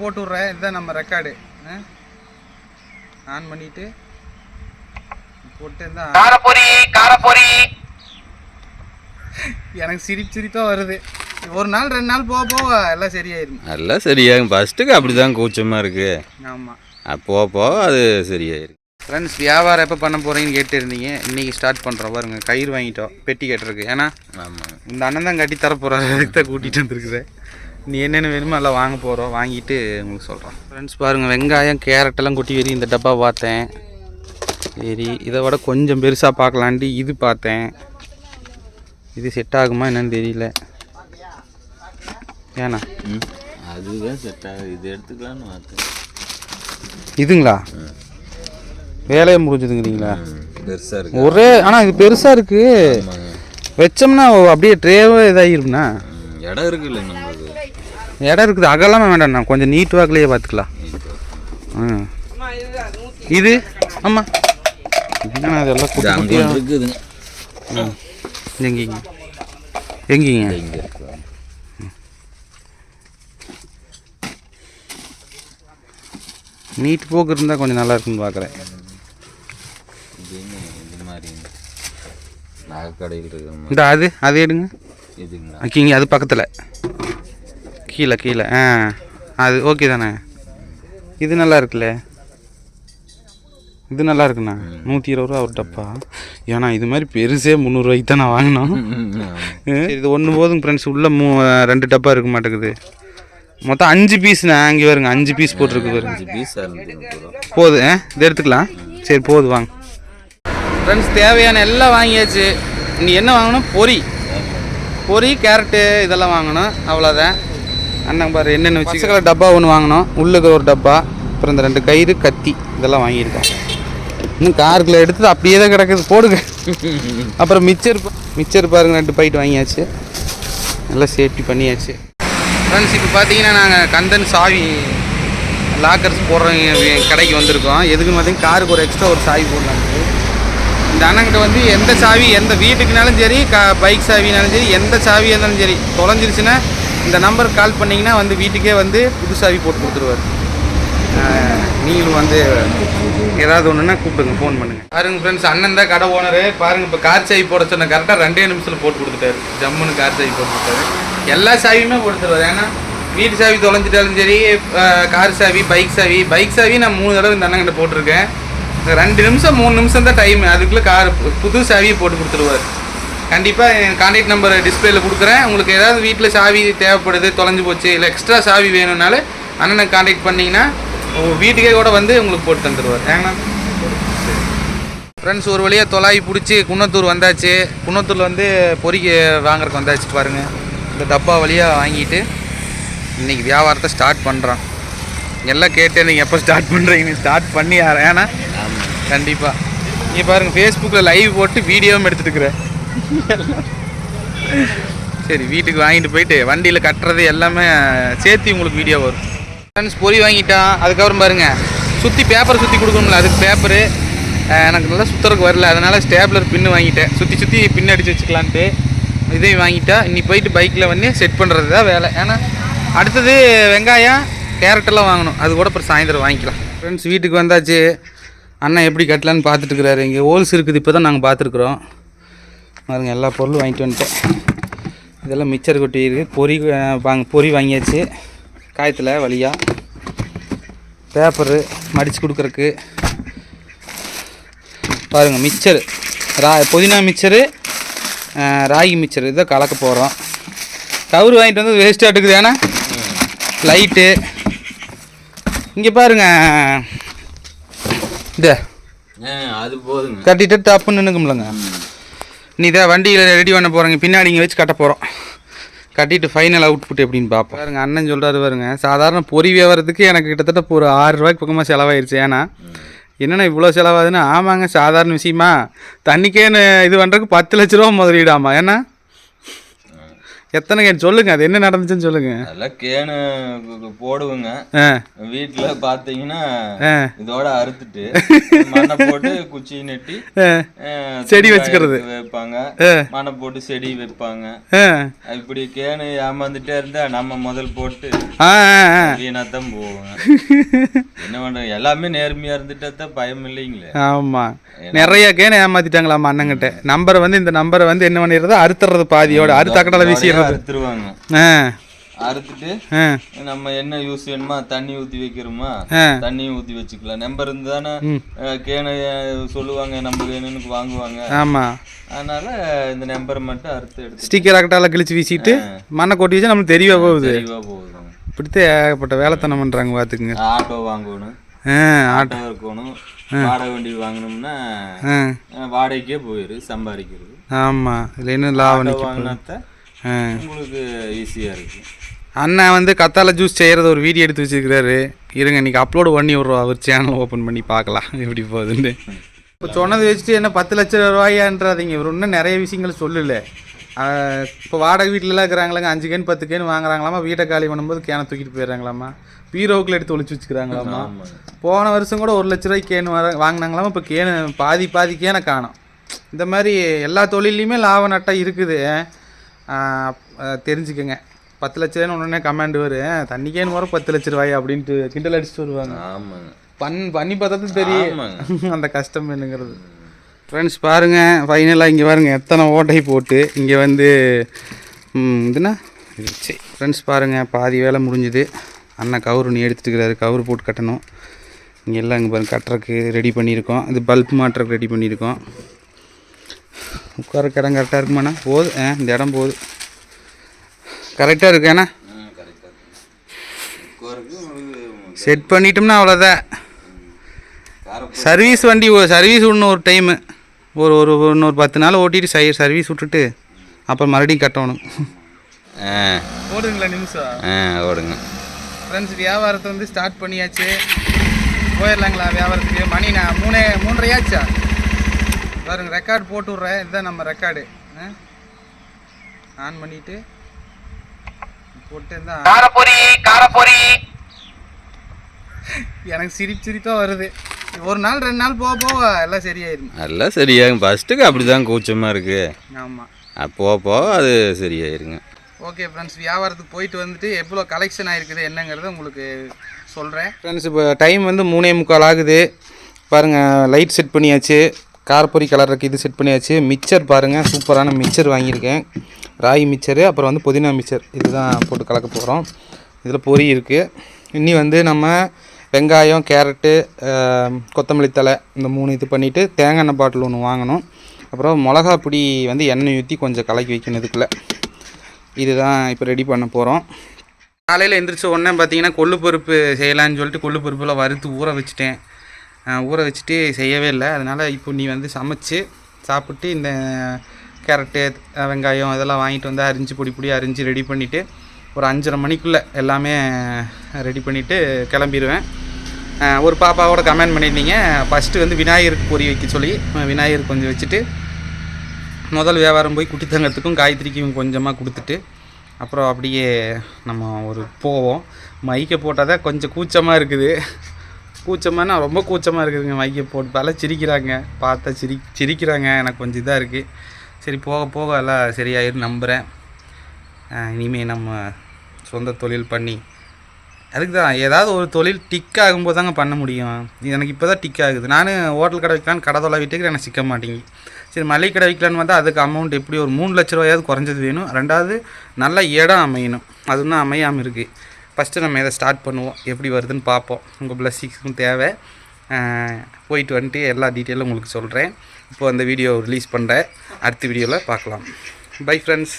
போட்டு விட்றேன் இதுதான் நம்ம ரெக்கார்டு ஆன் பண்ணிட்டு போட்டு இருந்தா காரப்பொரி காரப்பொரி எனக்கு சிரிப்பு சிரிப்பாக வருது. ஒரு நாள் ரெண்டு நாள் போக போக எல்லாம் சரியாயிரும். எல்லாம் சரியாகும். ஃபஸ்ட்டுக்கு அப்படி தான் கூச்சமாக இருக்குது ஆமாம் போக போக அது சரியாயிருக்கு ஃப்ரெண்ட்ஸ் வியாபாரம் எப்போ பண்ண போகிறீங்கன்னு கேட்டு இருந்தீங்க இன்றைக்கி ஸ்டார்ட் பண்ணுறோம் பாருங்க கயிறு வாங்கிட்டோம். பெட்டி கட்டுறதுக்கு. ஏன்னா ஆமாம் இந்த அண்ணன் தான் கட்டி தர போகிறாரு அதுக்கு தான் கூட்டிகிட்டு வந்துருக்குறேன். நீ என்னென்ன வேணுமோ எல்லாம் வாங்க போகிறோம் வாங்கிட்டு உங்களுக்கு சொல்கிறோம் ஃப்ரெண்ட்ஸ் பாருங்கள் வெங்காயம் கேரட் எல்லாம் கொட்டி வெறி இந்த டப்பா பார்த்தேன். சரி இதை விட கொஞ்சம் பெருசாக பார்க்கலான்ட்டு இது பார்த்தேன். இது செட் ஆகுமா என்னன்னு தெரியல. ஏண்ணா அதுதான் செட் ஆகுது இது எடுத்துக்கலான்னு பார்த்தேன். இதுங்களா? வேலையை முடிஞ்சதுங்கிறீங்களா? பெருசாக இருக்கு. ஒரே ஆனால் இது பெருசாக இருக்குது வச்சோம்னா அப்படியே ட்ரேவே இதாகிரும்ண்ணா இடம் இருக்குல்ல நம்மளுக்கு இடம் இருக்குது. அகலாமல் வேண்டாம்ண்ணா. கொஞ்சம் நீட் வாக்கிலேயே பார்த்துக்கலாம். ம் இது? ஆமாம் என்னண்ணா இதெல்லாம் இது குட்டி அங்கே குட்டியா? ஒன்று இருக்குதுங்க ம் எங்கேங்க எங்கேங்க? இங்கே நீட் போக்கு இருந்தால் கொஞ்சம் நல்லா இருக்குன்னு பார்க்குறேன். இதுங்க இந்த அது அது எடுங்க. ஓகேங்க அது பக்கத்தில். கீழே கீழே. ஆ அது ஓகே தானே? இது நல்லா இருக்குல்ல? இது நல்லா இருக்குண்ணா. நூற்றி இருபது ரூபா ஒரு டப்பா. ஏன்னா இது மாதிரி பெருசே முந்நூறுரூவாய்க்கு தான் நான் வாங்கினோம் இது ஒன்று போதுங்க ஃப்ரெண்ட்ஸ் உள்ள மூ ரெண்டு டப்பா இருக்க மாட்டேங்குது. மொத்தம் அஞ்சு பீஸ்ண்ணா அங்கே வருங்க அஞ்சு பீஸ் போட்டிருக்கு பாருங்க. அஞ்சு பீஸ் போதும் ஆ இதை எடுத்துக்கலாம். சரி போதும் வாங்க. ஃப்ரெண்ட்ஸ் தேவையான எல்லாம் வாங்கியாச்சு. நீ என்ன வாங்கணும்? பொரி. பொரி கேரட்டு இதெல்லாம் வாங்கணும். அவ்வளோதான் அண்ணன் பாரு என்னென்ன வச்சுக்கல கலர் டப்பா ஒன்று வாங்கினோம். உள்ளுக்கு ஒரு டப்பா அப்புறம் இந்த ரெண்டு கயிறு கத்தி இதெல்லாம் வாங்கியிருக்கோம். இன்னும் காருக்குள்ள எடுத்தது அப்படியே தான் கிடக்குது. போடுங்க. அப்புறம் மிச்சர் பா- மிச்சர் பாருங்க ரெண்டு பைட்டு வாங்கியாச்சு. நல்லா சேஃப்டி பண்ணியாச்சு. ஃப்ரெண்ட்ஸ் இப்போ பார்த்தீங்கன்னா நாங்கள் கந்தன் சாவி லாக்கர்ஸ் போடுறவங்க கடைக்கு வந்திருக்கோம். எதுக்குன்னு பார்த்தீங்கன்னா காருக்கு ஒரு எக்ஸ்ட்ரா ஒரு சாவி போடலாம். இந்த அண்ணன்கிட்ட வந்து எந்த சாவி எந்த வீட்டுக்குனாலும் சரி க பைக் சாவினாலும் சரி எந்த சாவியாக இருந்தாலும் சரி தொலைஞ்சிருச்சுன்னா இந்த நம்பருக்கு கால் பண்ணிங்கன்னா வந்து வீட்டுக்கே வந்து புதுசாவி போட்டு கொடுத்துருவார். நீங்களும் வந்து ஏதாவது ஒன்றுனா கூப்பிடுங்க ஃபோன் பண்ணுங்க. பாருங்க ஃப்ரெண்ட்ஸ் அண்ணன் தான் கடை ஓனரு பாருங்க இப்போ கார் சாவி போட சொன்ன கரெக்டாக ரெண்டே நிமிஷத்தில் போட்டு கொடுத்துட்டாரு. ஜம்முன்னு கார் சாவி போட்டு கொடுத்தாரு. எல்லா சாவியுமே கொடுத்துருவாரு. ஏன்னா வீட்டு சாவி தொலைஞ்சிட்டாலும் சரி கார் சாவி பைக் சாவி. பைக் சாவி நான் மூணு தடவை இந்த அண்ணன்கிட்ட போட்டிருக்கேன். ரெண்டு நிமிஷம் மூணு நிமிஷம் தான் டைம் அதுக்குள்ளே கார் புது சாவியை போட்டு கொடுத்துருவாரு. கண்டிப்பாக என் கான்டாக்ட் நம்பர் டிஸ்பிளேயில் கொடுக்குறேன். உங்களுக்கு ஏதாவது வீட்டில் சாவி தேவைப்படுது தொலைஞ்சு போச்சு இல்லை எக்ஸ்ட்ரா சாவி வேணும்னாலும் அண்ணனை கான்டாக்ட் பண்ணிங்கன்னா உங்கள் வீட்டுக்கே கூட வந்து உங்களுக்கு போட்டு தந்துடுவார் ஏங்கண்ணா ஃப்ரெண்ட்ஸ் ஒரு வழியாக தொலாவி பிடிச்சி குன்னத்தூர் வந்தாச்சு. குன்னத்தூரில் வந்து பொறிக்கு வாங்குறதுக்கு வந்தாச்சு பாருங்கள் இந்த டப்பா வழியாக வாங்கிட்டு இன்றைக்கி வியாபாரத்தை ஸ்டார்ட் பண்ணுறோம் எல்லாம் கேட்டு நீங்கள் எப்போ ஸ்டார்ட் பண்ணுறீங்க ஸ்டார்ட் பண்ணி ஆறேன் ஏன்னா கண்டிப்பாக நீ பாருங்கள் ஃபேஸ்புக்கில் லைவ் போட்டு வீடியோவும் எடுத்துட்டுக்கிறேன் சரி வீட்டுக்கு வாங்கிட்டு போயிட்டு வண்டியில் கட்டுறது எல்லாமே சேர்த்து உங்களுக்கு வீடியோ வரும். ஃப்ரெண்ட்ஸ் பொறி வாங்கிட்டான். அதுக்கப்புறம் பாருங்கள் சுற்றி பேப்பர் சுற்றி கொடுக்கணும்ல. அதுக்கு பேப்பரு எனக்கு நல்லா சுற்றுறதுக்கு வரல. அதனால் ஸ்டேப்லர் பின்னு வாங்கிட்டேன். சுற்றி சுற்றி பின்னு அடித்து வச்சுக்கலான்ட்டு. இதையும் வாங்கிட்டா. இன்னி போயிட்டு பைக்கில் வந்து செட் பண்ணுறது தான் வேலை. ஏன்னா அடுத்தது வெங்காயம் கேரட்டெல்லாம் வாங்கணும். அது கூட அப்புறம் சாயந்தரம் வாங்கிக்கலாம். ஃப்ரெண்ட்ஸ் வீட்டுக்கு வந்தாச்சு. அண்ணன் எப்படி கட்டலான்னு பார்த்துட்டு இருக்கிறாரு. இங்கே ஹோல்ஸ் இருக்குது. இப்போ தான் நாங்கள் பார்த்துருக்குறோம். பாருங்க எல்லா பொருளும் வாங்கிட்டு வந்துட்டேன். இதெல்லாம் மிச்சர் கொட்டி இருக்குது பொரி அஹ், வாங்க பொரி வாங்கியாச்சு. காயத்தில் வழியாக பேப்பரு மடித்து கொடுக்குறக்கு. பாருங்கள் மிச்சர். ரா புதினா மிச்சரு அஹ், ராகி மிச்சர். இதை கலக்க போகிறோம் கவுரு வாங்கிட்டு வந்து வேஸ்ட்டாக இருக்குது ஏன்னா? லைட்டு இங்கே பாருங்க. இதை. ஆ அது போதுங்க. கட்டிட்டு டப்புன்னு நின்றுக்கும்லங்க நீ தான் வண்டியில் ரெடி பண்ண போகிறீங்க பின்னாடி இங்கே வச்சு கட்ட போகிறோம் கட்டிட்டு ஃபைனல் அவுட்புட் எப்படின்னு பார்ப்போம் பாருங்க அண்ணன் சொல்கிறாரு பாருங்க. சாதாரண பொறி வியாபாரத்துக்கு எனக்கு கிட்டத்தட்ட ஒரு ஆறு ரூபாய்க்கு பக்கமாக செலவாயிருச்சு. ஏன்னா என்னண்ணா இவ்வளோ செலவாகுதுன்னா? ஆமாங்க சாதாரண விஷயமா. தண்ணிக்கே ந- இது பண்ணுறதுக்கு பத்து லட்ச ரூபா முதலீடாமா? ஏன்னா எத்தனை கேன் சொல்லுங்க அது என்ன நடந்துச்சுன்னு சொல்லுங்க. அதெல்லாம் கேனு போடுவோங்க. வீட்டுல பாத்தீங்கன்னா ஆ. இதோட அறுத்துட்டு மண்ணை போட்டு குச்சி நெட்டி செடி வச்சுக்கிறது. வைப்பாங்க. மண்ணை போட்டு செடி வைப்பாங்க. இப்படி கேனு ஏமாந்துட்டே இருந்தா நம்ம முதல் போட்டு. வீணாத்தான் போவோங்க. என்ன பண்றது? எல்லாமே நேர்மையா இருந்துட்டா தான் பயம் இல்லைங்களே. ஆமா. நிறைய கேன் ஏமாத்திட்டாங்களாமா அண்ணங்கிட்ட. நம்பரை வந்து இந்த நம்பரை வந்து என்ன பண்ணிடுறது? அறுத்துறது பாதியோட. அறுத்த அக்கடால வீசிடுறது. அறுத்துருவாங்க. அறுத்துட்டு நம்ம என்ன யூஸ் வேணுமா? தண்ணி ஊத்தி வைக்கிறோமா. தண்ணியும் ஊத்தி வச்சுக்கலாம். நம்பர் இருந்தானே கேனு அஹ், சொல்லுவாங்க நம்ம வேணும்னு வாங்குவாங்க. ஆமா. அதனால இந்த நம்பரை மட்டும் அறுத்து எடுத்து ஸ்டிக்கர் அக்கட்டால கிழிச்சு வீசிட்டு மண்ணை கொட்டி வச்சா நம்மளுக்கு தெரியவே போகுது? போகுதுங்க. இப்படித்தான் ஏகப்பட்ட வேலைத்தனம் பண்றாங்க பார்த்துக்குங்க. ஆட்டோ வாங்கணும். ஆட்டோ. இருக்கணும். வாடகை வண்டி வாங்கினோம்னா வாடகைக்கே போயிரு சம்பாதிக்கிறது. ஆமா. இதில் என்ன லாபம் ஆ. உங்களுக்கு ஈஸியா இருக்கு. அண்ணன் வந்து கத்தால ஜூஸ் செய்கிறத ஒரு வீடியோ எடுத்து வச்சிருக்கிறாரு. இருங்க இன்னைக்கு அப்லோடு பண்ணி விட்றோம். அவர் சேனல் ஓப்பன் பண்ணி பார்க்கலாம். எப்படி போகுதுன்னு. இப்போ சொன்னது வச்சுட்டு என்ன பத்து லட்சம் ரூபாயான்றாதீங்க. இவர் இன்னும் நிறைய விஷயங்கள் சொல்லல. இப்போ வாடகை வீட்டிலலாம் இருக்கிறாங்களங்க. அஞ்சு கேன் பத்து கேன் வாங்குறாங்களாமா? வீட்டை காலி பண்ணும்போது கேனை தூக்கிட்டு போயிடுறாங்களாமா? பீரோவுக்குள்ள எடுத்து ஒளிச்சு வச்சுக்கிறாங்களாமா? போன வருஷம் கூட ஒரு லட்ச ரூபாய்க்கு கேன் வர வாங்கினாங்களாமா? இப்போ கேனு பாதி பாதி கேனை காணோம். இந்த மாதிரி எல்லா தொழிலையுமே லாப நட்டம் இருக்குது. தெரிஞ்சுக்கங்க. பத்து லட்ச ரூபாய்னு உடனே கமாண்ட் வரும் தண்ணி கேன் வர பத்து லட்ச ரூபாய் அப்படின்ட்டு கிண்டல் அடிச்சுட்டு வருவாங்க. ஆமாங்க. பண் பண்ணி பார்த்தா தான் தெரியும் அந்த கஷ்டம் என்னங்கிறது. ஃப்ரெண்ட்ஸ் பாருங்கள் ஃபைனலாக இங்கே பாருங்கள் எத்தனை ஓட்டை போட்டு இங்கே வந்து இதுனா சரி ஃப்ரெண்ட்ஸ் பாருங்கள் பாதி வேலை முடிஞ்சுது. அண்ணன் கவுரு நீ எடுத்துட்டு இருக்கிறாரு கவுரு போட்டு கட்டணும். இங்கே எல்லாம் இங்கே பாருங்க. கட்டுறக்கு ரெடி பண்ணியிருக்கோம். இது பல்ப் மாட்டுறக்கு ரெடி பண்ணியிருக்கோம். உட்காரக்கு இடம் கரெக்டாக இருக்குமாண்ணா? போகுது ஆ இந்த இடம் போகுது கரெக்டாக இருக்கேண்ணா செட் பண்ணிட்டோம்னா அவ்வளோதான் சர்வீஸ் வண்டி சர்வீஸ் விடணும் ஒரு டைமு ஒரு ஒரு இன்னொரு பத்து நாள் ஓட்டிட்டு சை சர்வீஸ் விட்டுட்டு அப்புறம் மறுபடியும் கட்டணும். ஆ. ஓடுங்களா நிமிஷம்? ஆ ஓடுங்க. ஃப்ரெண்ட்ஸ் வியாபாரத்தை வந்து ஸ்டார்ட் பண்ணியாச்சு. போயிடலாங்களா வியாபாரத்துக்கு? மணி நான் மூணே மூன்றரையாச்சா? பாருங்க ரெக்கார்டு போட்டு விட்றேன். இதுதான் நம்ம ரெக்கார்டு ஆன் இருந்தா காரப்பொரி காரப்பொரி எனக்கு சிரிப்பு சிரிப்பாக வருது. ஒரு நாள் ரெண்டு நாள் போக போக எல்லாம் சரியாயிரும். எல்லாம் சரியாகும். ஃபஸ்ட்டுக்கு அப்படி தான் கூச்சமாக இருக்கு ஆமாம் போக போக அது சரியாயிருங்க. ஓகே ஃப்ரெண்ட்ஸ் வியாபாரத்துக்கு போயிட்டு வந்துட்டு எவ்வளோ கலெக்ஷன் ஆயிருக்குது என்னங்கிறத உங்களுக்கு சொல்கிறேன் ஃப்ரெண்ட்ஸ் இப்போ டைம் வந்து மூணே முக்கால் ஆகுது. பாருங்கள் லைட் செட் பண்ணியாச்சு. காரப்பொரி கலருக்கு இது செட் பண்ணியாச்சு. மிக்சர் பாருங்கள் சூப்பரான மிக்சர் வாங்கியிருக்கேன். ராகி மிக்சரு அப்புறம் வந்து புதினா மிக்சர் இதுதான் போட்டு கலக்க போகிறோம் இதில் பொரி இருக்குது இன்னி வந்து நம்ம வெங்காயம் கேரட்டு கொத்தமல்லி தழை இந்த மூணு இது பண்ணிவிட்டு தேங்காய் எண்ணெய் பாட்டில் ஒன்று வாங்கணும். அப்புறம் மிளகா பொடி வந்து எண்ணெய் ஊற்றி கொஞ்சம் கலக்கி வைக்கணும் இதுக்குள்ளே இதுதான் இப்போ ரெடி பண்ண போகிறோம் காலையில் எந்திரிச்ச உடனே பார்த்தீங்கன்னா கொள்ளு பருப்பு செய்யலான்னு சொல்லிட்டு கொள்ளு பருப்பெல்லாம் வறுத்து ஊற வச்சுட்டேன். ஊற வச்சுட்டு செய்யவே இல்லை. அதனால் இப்போ நீ வந்து சமைச்சு சாப்பிட்டு இந்த கேரட்டு வெங்காயம் இதெல்லாம் வாங்கிட்டு வந்து அரிஞ்சு பொடி பொடி அரிஞ்சு ரெடி பண்ணிவிட்டு ஒரு அஞ்சரை மணிக்குள்ளே எல்லாமே ரெடி பண்ணிவிட்டு கிளம்பிடுவேன் ஒரு பாப்பாவோட கமெண்ட் பண்ணியிருந்தீங்க. ஃபஸ்ட்டு வந்து விநாயகருக்கு பொரி வைக்க சொல்லி விநாயகர் விநாயகருக்கு கொஞ்சம் வச்சுட்டு முதல் வியாபாரம் போய் குட்டி தங்கத்துக்கும் காயத்ரிக்கும் கொஞ்சமாக கொடுத்துட்டு அப்புறம் அப்படியே நம்ம ஒரு போவோம். மைக்கை போட்டால் தான் கொஞ்சம் கூச்சமாக இருக்குது. கூச்சமானா ரொம்ப கூச்சமாக இருக்குதுங்க. மைக்கை போட்டு பல சிரிக்கிறாங்க. பார்த்தா சிரி சிரிக்கிறாங்க. எனக்கு கொஞ்சம் இதாக இருக்குது சரி போக போக எல்லாம் சரியாயிரும் நம்புகிறேன் இனிமேல் நம்ம சொந்த தொழில் பண்ணி. அதுக்கு தான் ஏதாவது ஒரு தொழில் டிக் ஆகும்போது தாங்க பண்ண முடியும். இது எனக்கு இப்போ தான் டிக் ஆகுது. நான் ஹோட்டல் கடை வைக்கலான்னு கடை தொலை வீட்டுக்கு எனக்கு சிக்க மாட்டேங்கி. சரி மளிகை கடை வைக்கலான்னு வந்தால் அதுக்கு அமௌண்ட் எப்படி ஒரு மூணு லட்ச ரூபாயாவது குறைஞ்சது வேணும். ரெண்டாவது நல்ல இடம் அமையணும். அது இன்னும் அமையாமல் இருக்குது ஃபஸ்ட்டு நம்ம இதை ஸ்டார்ட் பண்ணுவோம் எப்படி வருதுன்னு பார்ப்போம். உங்கள் பிளஸ்ஸிங்ஸும் தேவை. போயிட்டு வந்துட்டு எல்லா டீட்டெயிலும் உங்களுக்கு சொல்கிறேன் இப்போ அந்த வீடியோ ரிலீஸ் பண்ணுறேன் அடுத்த வீடியோவில் பார்க்கலாம். Bye friends